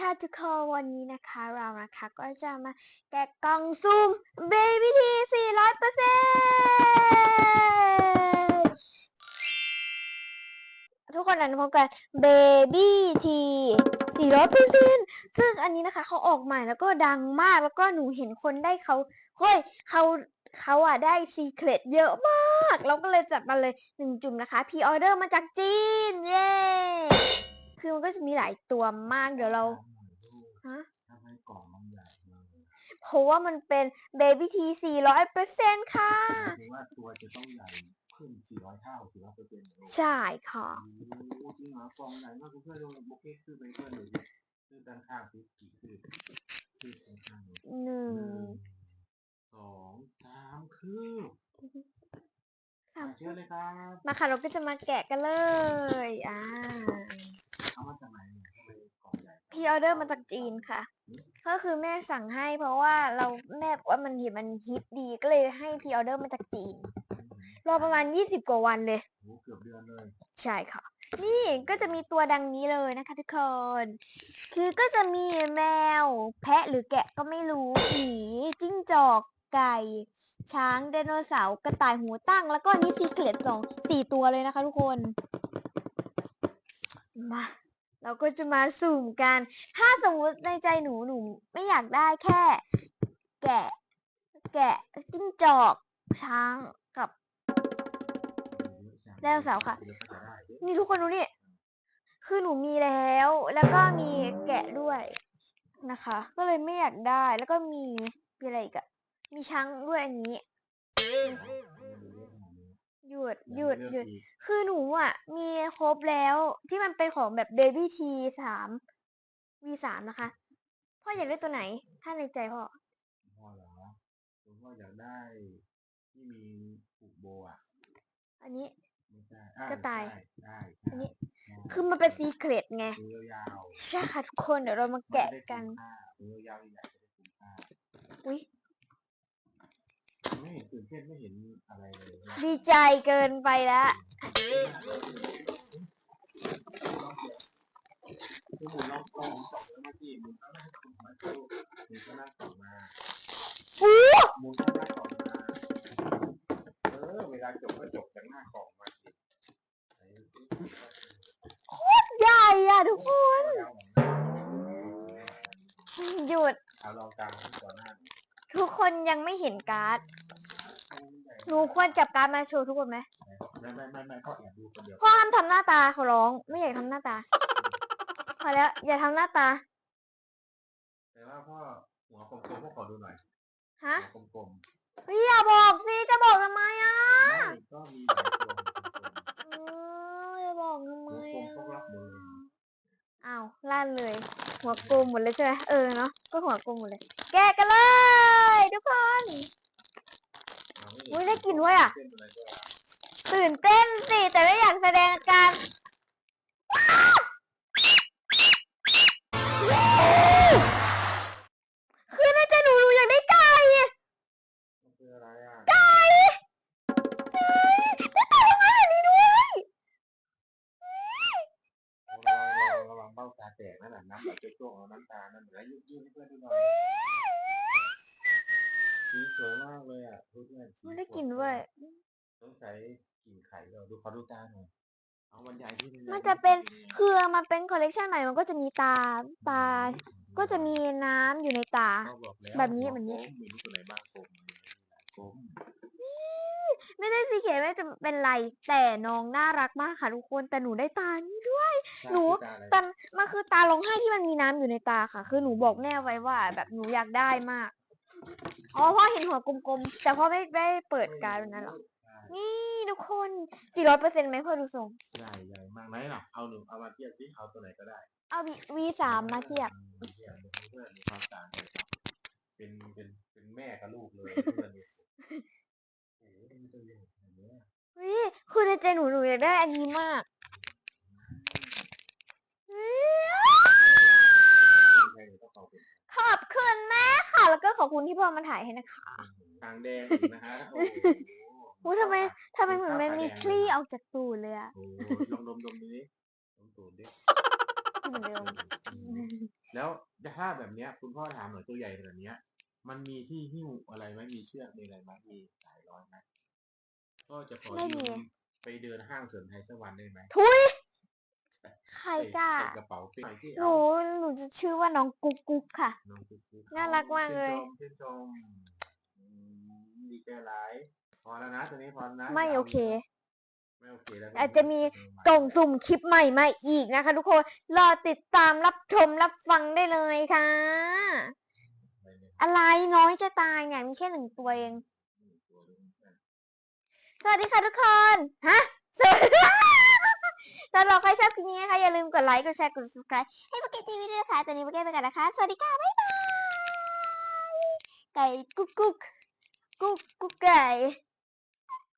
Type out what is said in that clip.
ค่ะทุกคนวันนี้นะคะเรานะคะก็จะมาแกะกล่องซุ่ม Baby T 400เปอร์เซ็นทุกคนนั้นพบกัน Baby T 400เปอร์เซ็นซึ่งอันนี้นะคะเขาออกใหม่แล้วก็ดังมากแล้วก็หนูเห็นคนได้เขาเฮ้ยเขาเขาอะได้ซีเครตเยอะมาก เราก็เลยจัดมาเลยหนึ่งจุ่มนะคะพีออเดอร์มาจากจีน เย้ คือมันก็จะมีหลายตัวมาก เดี๋ยวเราฮะทำให้กล่องมันใหญ่มากเลยเพราะว่ามันเป็น Baby T 400เปอร์เซ็นค่ะหมายถึงว่าตัวจะต้องใหญ่ขึ้น400เท่า400เปอร์เซ็นต์ใช่ค่ะโอ้จริงเหรอกล่องใหญ่มากเพื่อนๆลงโอเคคือไปเพื่อนเลยดิคือด้านข้างคือกี่คือคือด้านข้างเลยหนึ่งหนึ่งสองสามคือสามเชื่อเลยครับมาค่ะเราก็จะมาแกะกันเลย อ่า เอามาจากไหนเนี่ยทำไมกล่องใหญ่พีออเดอร์มาจากจีนค่ะ ก็คือแม่สั่งให้เพราะว่าเราแม่บอกว่ามันเห็นมันฮิตดีก็เลยให้พีออเดอร์มาจากจีน รอประมาณ 20 กว่าวันเลย โอ้เกือบเดือนเลยใช่ค่ะ นี่ก็จะมีตัวดังนี้เลยนะคะทุกคน คือก็จะมีแมว แพะหรือแกะก็ไม่รู้หมีจิ้งจอกไก่ ช้างไดโนเสาร์กระต่ายหูตั้ง แล้วก็นี่ซีเกตสองสี่ตัวเลยนะคะทุกคน มา เราก็จะมาสุ่มกัน ถ้าสมมติในใจหนูหนูไม่อยากได้แค่ แกะ แกะจิ้งจอกช้างกับไดโนเสาร์ค่ะเดี๋ยวก็จะได้เยอะนี่ทุกคนดูนี่ คือหนูมีแล้ว แล้วก็มีแกะด้วยนะคะ ก็เลยไม่อยากได้ แล้วก็มีมีอะไรอีกอะมีช้างด้วยอันนี้ หยุดหยุดหยุด คือหนูอะ มีครบแล้วที่มันเป็นของแบบ baby t สาม v สามนะคะ พ่ออยากได้ตัวไหน ถ้าในใจพ่อ พ่อเหรอคุณพ่ออยากได้ที่มีผูกโบอะ อันนี้ไม่ใช่อ่กระต่ายได้อันนี้ใช่คือมันเป็นซีเครตไงมือยาวใช่ค่ะทุกคนเดี๋ยวเรามาๆแกะกันมือยาวๆใหญ่ๆจะ ได้คุ้มค่าอุ้ยไม่เห็นตื่นเต้นไม่เห็นอะไรเลยดีใจเกินไปแล้ว คือหมุนรอบกล้องสองแล้วเมื่อกี้หมุนข้างหน้าคุณมาดูหมุนข้างหน้าสองมาอู้หมุนข้างหน้าสองมาเออเวลาจบก็จบจากหน้ากล่องมาสิไหนดูสิใหญ่อะทุกคน เอาของหยุดเอาลองกลางที่ก่อนหน้า ทุกคนยังไม่เห็นการ์ด หนูควรจับการ์ดมาโชว์ทุกคนไหมไม่ไม่ไม่ไม่เขาแอบดูคนเดียวพ่อห้ามทำหน้าตาเขาร้อง ไม่อยากทำหน้าตา พอแล้ว อย่าทำหน้าตา แต่ว่าพ่อหัวกลมๆพ่อขอดูหน่อยฮะหัวกลมเฮ้ยอย่าบอกสิ จะบอกทำไมอะๆไม่ก็มีหลายตัวเอออย่าบอกทำไมหัวกลมอะพวกรับหมดเลยอ้าวลั่นเลย หัวกลมหมดเลยใช่ไหมเออเนาะก็หัวกลมหมดเลย แกะกันเลย ทุกคน อุ๊ย ได้กลิ่นด้วยอะตื่นเต้นสิ แต่ไม่อยากแสดงอาการคือในใจหนูหนูอยากได้ไก่มันคืออะไรอะไก่ไก่ได้ไก่ทำไมแบบนี้ด้วยระวังระวังระวังเบ้าตาแตกนั่นน่ะน้ำไหลเจ้าเอาน้ำตานั่นเหมือนยืดยืดให้เพื่อนดูหน่อย สีสวยมากเลยอะเพื่อนๆสีมันได้กลิ่นด้วย สงสัยกลิ่นไข่เราดูขอดูตาหน่อยเอาบรรยายที่มันจะเป็น คือมันเป็นคอลเลกชันใหม่ มันก็จะมีตา ตา ก็จะมีน้ำอยู่ในตา ก็อกล้วแบบนี้แบบนี้หัวกลมมีลูกตัวไหนบ้างกลมกลมไม่ได้สีเขียวไม่จะเป็นไร แต่น้องน่ารักมากค่ะทุกคน แต่หนูได้ตานี่ด้วย หนู ตาอะไรแต่มันคือตาร้องไห้ที่มันมีน้ำอยู่ในตาค่ะ คือหนูบอกแม่ไว้ว่า แบบหนูอยากได้มาก อ๋อพ่อเห็นหัวกลมๆ แต่พ่อไม่ได้เปิดการ์ดวันนั้นหรอกใช่นี่ทุกคนสี่ร้อยเปอร์เซ็นต์ไหมพ่อดูทรงใหญ่ใหญ่มากไหนล่ะ เอาหนึ่งเอามาเทียบที่เอาตัวไหนก็ได้เอาวีสามมาเทียบอืมเทียบดูเพื่อนมีความต่างเลยครับ เป็นเป็นเป็นแม่กับลูกเลยเพื่อนดูโอ้โหมันตัวใหญ่ขนาดเนี้ยเฮ้ยคือในใจหนูหนูอยากได้อันนี้มากเฮ้ยใช่เลยต้องขอบคุณขอบคุณแม่ค่ะ แล้วก็ขอบคุณที่พ่อมาถ่ายให้นะคะต่างแดงอีกนะฮะโอ้โหอุ้ยทำไมทำไมเหมือนมันมีคลี่ออกจากตูดเลยอะโอ้โหลองดมดมดูดิดมตูดดิเหมือนเดิมอืมแล้วถ้าแบบเนี้ย คุณพ่อถามหน่อยตัวใหญ่ขนาดเนี้ย มันมีที่หิ้วอะไรไหมมีเชือกมีอะไรไหมมีสายร้อยไหมก็จะขอไม่มียืมไปเดินห้างเสริมไทยสักวันได้ไหมทุย ใครกล้าใส่กระเป๋าเป้หน่อยที่หนูหนูจะชื่อว่าน้องกุ๊กกุ๊กค่ะ น้องกุ๊กกุ๊กน่ารักมากเลย ชื่นชมชื่นชมอืมดีใจหลายพอแล้วนะตัวนี้พอแล้วนะไม่ย่าโอเค ไม่โอเคแล้วอาจจะมี กล่องสุ่มคลิปใหม่มาอีกนะคะ ทุกคน รอติดตามรับชมรับฟังได้เลยค่ะ อะไรน้อยจะตายเนี่ยมีแค่หนึ่งตัวเอง สวัสดีค่ะทุกคน ฮะสวัสดี ถ้าเราใครชอบคลิปนี้นะคะอย่าลืมกดไลค์กดแชร์กด subscribe ให้โปเกทีวีด้วยนะคะตอนนี้โปเกไปกันนะคะ สวัสดีค่ะบ๊ายบายไก่กุ๊กกุ๊กกุ๊กกุ๊กไก่